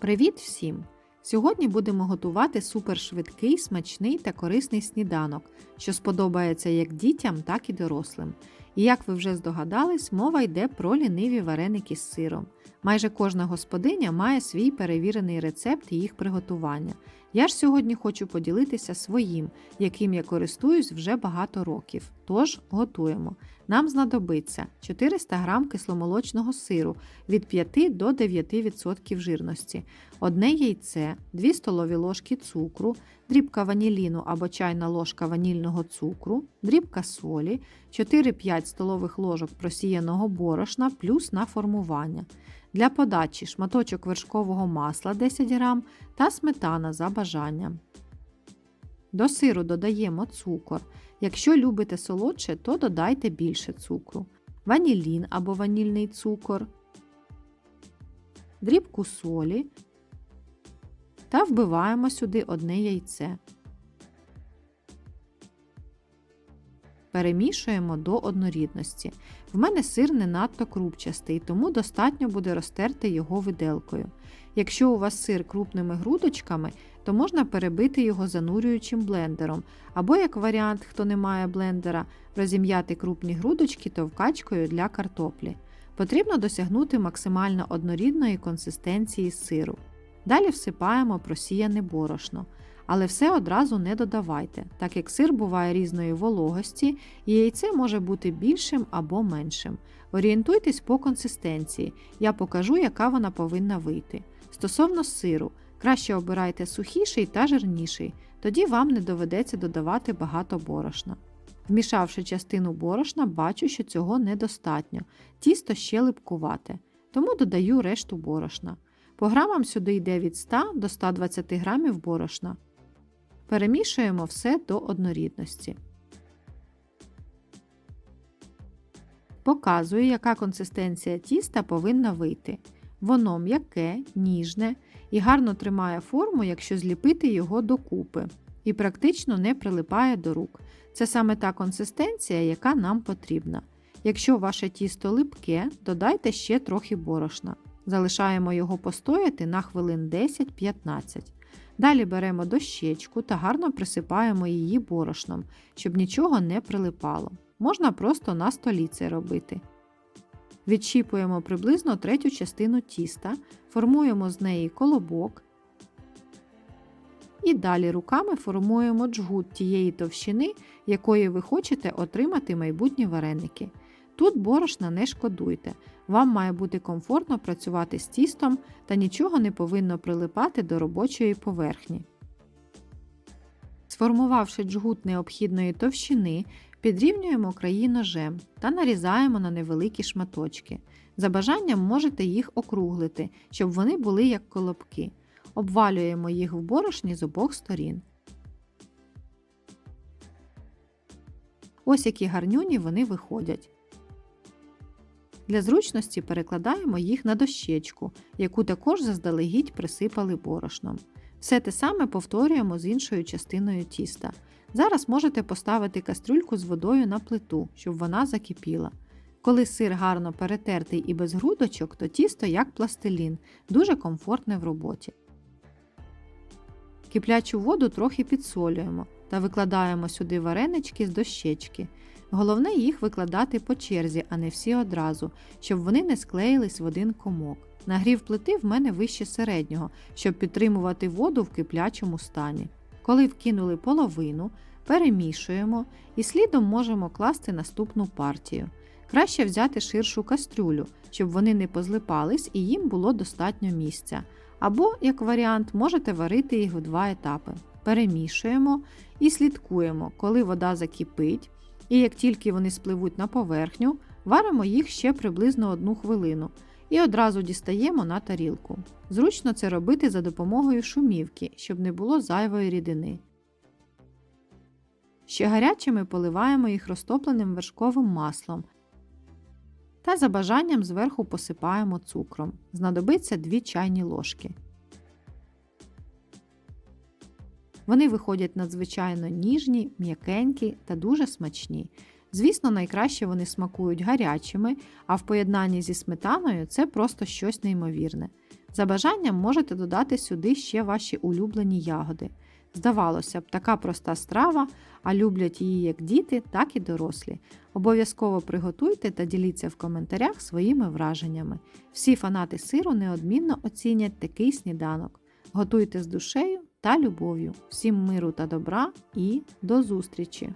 Привіт всім! Сьогодні будемо готувати супершвидкий, смачний та корисний сніданок, що сподобається як дітям, так і дорослим. І як ви вже здогадались, мова йде про ліниві вареники з сиром. Майже кожна господиня має свій перевірений рецепт їх приготування. Я ж сьогодні хочу поділитися своїм, яким я користуюсь вже багато років. Тож готуємо. Нам знадобиться 400 г кисломолочного сиру від 5 до 9% жирності, одне яйце, 2 столові ложки цукру, дрібка ваніліну або чайна ложка ванільного цукру, дрібка солі, 4-5 столових ложок просіяного борошна плюс на формування. Для подачі шматочок вершкового масла 10 г та сметана за бажанням. До сиру додаємо цукор. Якщо любите солодше, то додайте більше цукру, ванілін або ванільний цукор, дрібку солі та вбиваємо сюди одне яйце. Перемішуємо до однорідності. В мене сир не надто крупчастий, тому достатньо буде розтерти його виделкою. Якщо у вас сир крупними грудочками, то можна перебити його занурюючим блендером, або, як варіант, хто не має блендера, розім'яти крупні грудочки товкачкою для картоплі. Потрібно досягнути максимально однорідної консистенції сиру. Далі всипаємо просіяне борошно. Але все одразу не додавайте, так як сир буває різної вологості, і яйце може бути більшим або меншим. Орієнтуйтесь по консистенції, я покажу, яка вона повинна вийти. Стосовно сиру, краще обирайте сухіший та жирніший, тоді вам не доведеться додавати багато борошна. Вмішавши частину борошна, бачу, що цього недостатньо, тісто ще липкувате, тому додаю решту борошна. По грамам сюди йде від 100 до 120 грамів борошна. Перемішуємо все до однорідності. Показую, яка консистенція тіста повинна вийти. Воно м'яке, ніжне і гарно тримає форму, якщо зліпити його докупи, і практично не прилипає до рук. Це саме та консистенція, яка нам потрібна. Якщо ваше тісто липке, додайте ще трохи борошна. Залишаємо його постояти на хвилин 10-15. Далі беремо дощечку та гарно присипаємо її борошном, щоб нічого не прилипало. Можна просто на столі це робити. Відщіпуємо приблизно третю частину тіста, формуємо з неї колобок. І далі руками формуємо джгут тієї товщини, якої ви хочете отримати майбутні вареники. Тут борошна не шкодуйте, вам має бути комфортно працювати з тістом та нічого не повинно прилипати до робочої поверхні. Сформувавши джгут необхідної товщини, підрівнюємо краї ножем та нарізаємо на невеликі шматочки. За бажанням можете їх округлити, щоб вони були як колобки. Обвалюємо їх в борошні з обох сторін. Ось які гарнюні вони виходять. Для зручності перекладаємо їх на дощечку, яку також заздалегідь присипали борошном. Все те саме повторюємо з іншою частиною тіста. Зараз можете поставити кастрюльку з водою на плиту, щоб вона закипіла. Коли сир гарно перетертий і без грудочок, то тісто як пластилін, дуже комфортне в роботі. Киплячу воду трохи підсолюємо та викладаємо сюди варенички з дощечки. Головне їх викладати по черзі, а не всі одразу, щоб вони не склеїлись в один комок. Нагрів плити в мене вище середнього, щоб підтримувати воду в киплячому стані. Коли вкинули половину, перемішуємо і слідом можемо класти наступну партію. Краще взяти ширшу кастрюлю, щоб вони не позлипались і їм було достатньо місця. Або, як варіант, можете варити їх в два етапи. Перемішуємо і слідкуємо, коли вода закипить. І як тільки вони спливуть на поверхню, варимо їх ще приблизно одну хвилину і одразу дістаємо на тарілку. Зручно це робити за допомогою шумівки, щоб не було зайвої рідини. Ще гарячими поливаємо їх розтопленим вершковим маслом та за бажанням зверху посипаємо цукром. Знадобиться 2 чайні ложки. Вони виходять надзвичайно ніжні, м'якенькі та дуже смачні. Звісно, найкраще вони смакують гарячими, а в поєднанні зі сметаною це просто щось неймовірне. За бажанням можете додати сюди ще ваші улюблені ягоди. Здавалося б, така проста страва, а люблять її як діти, так і дорослі. Обов'язково приготуйте та діліться в коментарях своїми враженнями. Всі фанати сиру неодмінно оцінять такий сніданок. Готуйте з душею та любов'ю. Всім миру та добра і до зустрічі!